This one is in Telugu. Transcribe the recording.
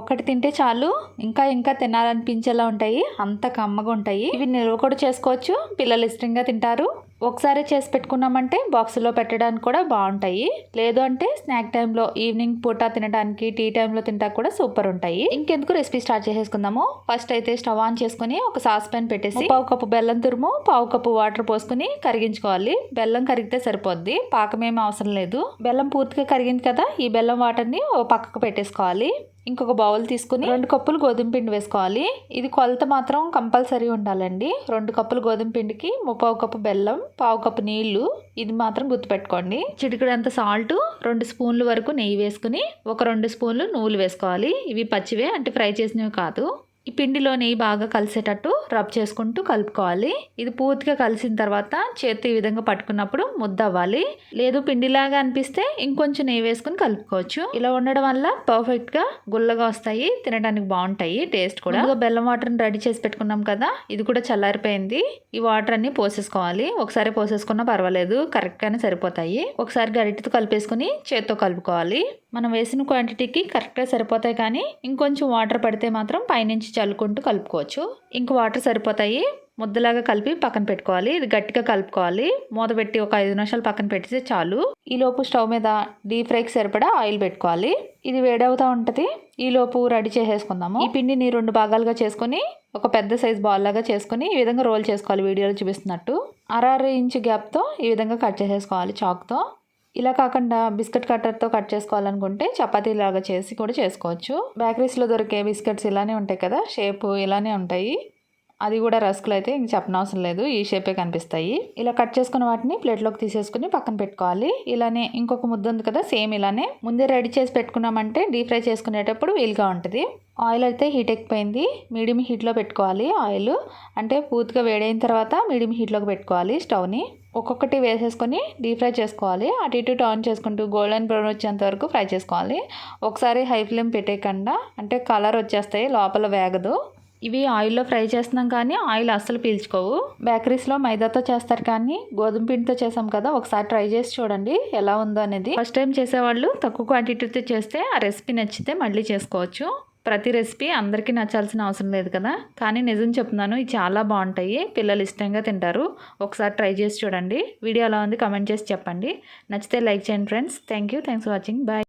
ఒకటి తింటే చాలు. ఇంకా ఇంకా తినాలనిపించేలా ఉంటాయి. అంత కమ్మగా ఉంటాయి. ఇవి నిల్వ కూడా చేసుకోవచ్చు. పిల్లలు ఇష్టంగా తింటారు. ఒకసారి చేసి పెట్టుకున్నామంటే బాక్సులో పెట్టడానికి కూడా బాగుంటాయి. లేదు అంటే స్నాక్ టైంలో ఈవినింగ్ పూట తినడానికి టీ టైంలో తింటా కూడా సూపర్ ఉంటాయి. ఇంకెందుకు రెసిపీ స్టార్ట్ చేసేసుకుందాము. ఫస్ట్ అయితే స్టవ్ ఆన్ చేసుకుని ఒక సాస్ పాన్ పెట్టేసి పావు కప్పు బెల్లం తురుము పావు కప్పు వాటర్ పోసుకుని కరిగించుకోవాలి. బెల్లం కరిగితే సరిపోద్ది. పాకమేం అవసరం లేదు. బెల్లం పూర్తిగా కరిగింది కదా ఈ బెల్లం వాటర్ని ఓ పక్కకు పెట్టేసుకోవాలి. ఇంకొక బౌల్ తీసుకుని రెండు కప్పులు గోధుమ పిండి వేసుకోవాలి. ఇది కొలత మాత్రం కంపల్సరీ ఉండాలండి. రెండు కప్పులు గోధుమ పిండికి ముప్పావు కప్పు బెల్లం పావు కప్పు నీళ్ళు. ఇది మాత్రం గుర్తుపెట్టుకోండి. చిటికడంత సాల్ట్ రెండు స్పూన్లు వరకు నెయ్యి వేసుకుని ఒక రెండు స్పూన్లు నువ్వులు వేసుకోవాలి. ఇవి పచ్చివే అంటే ఫ్రై చేసినవి కాదు. ఈ పిండిలో నెయ్యి బాగా కలిసేటట్టు రబ్ చేసుకుంటూ కలుపుకోవాలి. ఇది పూర్తిగా కలిసిన తర్వాత చేతి ఈ విధంగా పట్టుకున్నప్పుడు ముద్ద అవ్వాలి లేదు పిండిలాగా అనిపిస్తే ఇంకొంచెం నెయ్యి వేసుకుని కలుపుకోవచ్చు. ఇలా ఉండడం వల్ల పర్ఫెక్ట్గా గుల్లగా వస్తాయి తినడానికి బాగుంటాయి టేస్ట్ కూడా. బెల్లం వాటర్ని రెడీ చేసి పెట్టుకున్నాం కదా ఇది కూడా చల్లారిపోయింది. ఈ వాటర్ అన్ని పోసేసుకోవాలి. ఒకసారి పోసేసుకున్నా పర్వాలేదు కరెక్ట్గానే సరిపోతాయి. ఒకసారి గరిటతో కలిపేసుకుని చేత్తో కలుపుకోవాలి. మనం వేసిన క్వాంటిటీకి కరెక్ట్గా సరిపోతాయి కానీ ఇంకొంచెం వాటర్ పడితే మాత్రం పైనుంచి చల్లుకుంటూ కలుపుకోవచ్చు. ఇంక వాటర్ సరిపోతాయి. ముద్దలాగా కలిపి పక్కన పెట్టుకోవాలి. ఇది గట్టిగా కలుపుకోవాలి. మూత పెట్టి ఒక ఐదు నిమిషాలు పక్కన పెట్టితే చాలు. ఈలోపు స్టవ్ మీద డీప్ ఫ్రైకి సరిపడా ఆయిల్ పెట్టుకోవాలి. ఇది వేడవుతూ ఉంటుంది. ఈలోపు రెడీ చేసేసుకుందాము. ఈ పిండిని రెండు భాగాలుగా చేసుకొని ఒక పెద్ద సైజ్ బాల్ లాగా చేసుకొని ఈ విధంగా రోల్ చేసుకోవాలి వీడియోలో చూపిస్తున్నట్టు. అర అర ఇంచు గ్యాప్తో ఈ విధంగా కట్ చేసేసుకోవాలి చాక్తో. ఇలా కాకుండా బిస్కెట్ కట్టర్తో కట్ చేసుకోవాలనుకుంటే చపాతీలాగా చేసి కూడా చేసుకోవచ్చు. బేకరీస్లో దొరికే బిస్కెట్స్ ఇలానే ఉంటాయి కదా షేప్ ఇలానే ఉంటాయి. అది కూడా రస్కులు అయితే ఇంక చెప్పనవసరం లేదు ఈ షేపే కనిపిస్తాయి. ఇలా కట్ చేసుకున్న వాటిని ప్లేట్లోకి తీసేసుకుని పక్కన పెట్టుకోవాలి. ఇలానే ఇంకొక ముద్ద ఉంది కదా సేమ్ ఇలానే. ముందే రెడీ చేసి పెట్టుకున్నామంటే డీప్ ఫ్రై చేసుకునేటప్పుడు వీలుగా ఉంటుంది. ఆయిల్ అయితే హీట్ ఎక్కిపోయింది. మీడియం హీట్లో పెట్టుకోవాలి ఆయిల్. అంటే పూర్తిగా వేడైన తర్వాత మీడియం హీట్లోకి పెట్టుకోవాలి స్టవ్ని. ఒక్కొక్కటి వేసేసుకొని డీప్ ఫ్రై చేసుకోవాలి. అటు ఇటు టర్న్ చేసుకుంటూ గోల్డెన్ బ్రౌన్ వచ్చేంత వరకు ఫ్రై చేసుకోవాలి. ఒకసారి హై ఫ్లేమ్ పెట్టేయకుండా అంటే కలర్ వచ్చేస్తాయి లోపల వేగదు. ఇవి ఆయిల్లో ఫ్రై చేస్తున్నాం కానీ ఆయిల్ అస్సలు పీల్చుకోవు. బేకరీస్లో మైదాతో చేస్తారు కానీ గోధుమ పిండితో చేసాం కదా ఒకసారి ట్రై చేసి చూడండి ఎలా ఉందో అనేది ఫస్ట్ టైం చేసేవాళ్ళు తక్కువ క్వాంటిటీతో చేస్తే ఆ రెసిపీ నచ్చితే మళ్ళీ చేసుకోవచ్చు. ప్రతి రెసిపీ అందరికీ నచ్చాల్సిన అవసరం లేదు కదా? కానీ నిజం చెప్తున్నాను ఇవి చాలా బాగుంటాయి. పిల్లలు ఇష్టంగా తింటారు. ఒకసారి ట్రై చేసి చూడండి. వీడియో ఎలా ఉంది? కమెంట్ చేసి చెప్పండి. నచ్చితే లైక్ చేయండి friends. Thank you thanks for watching. Bye.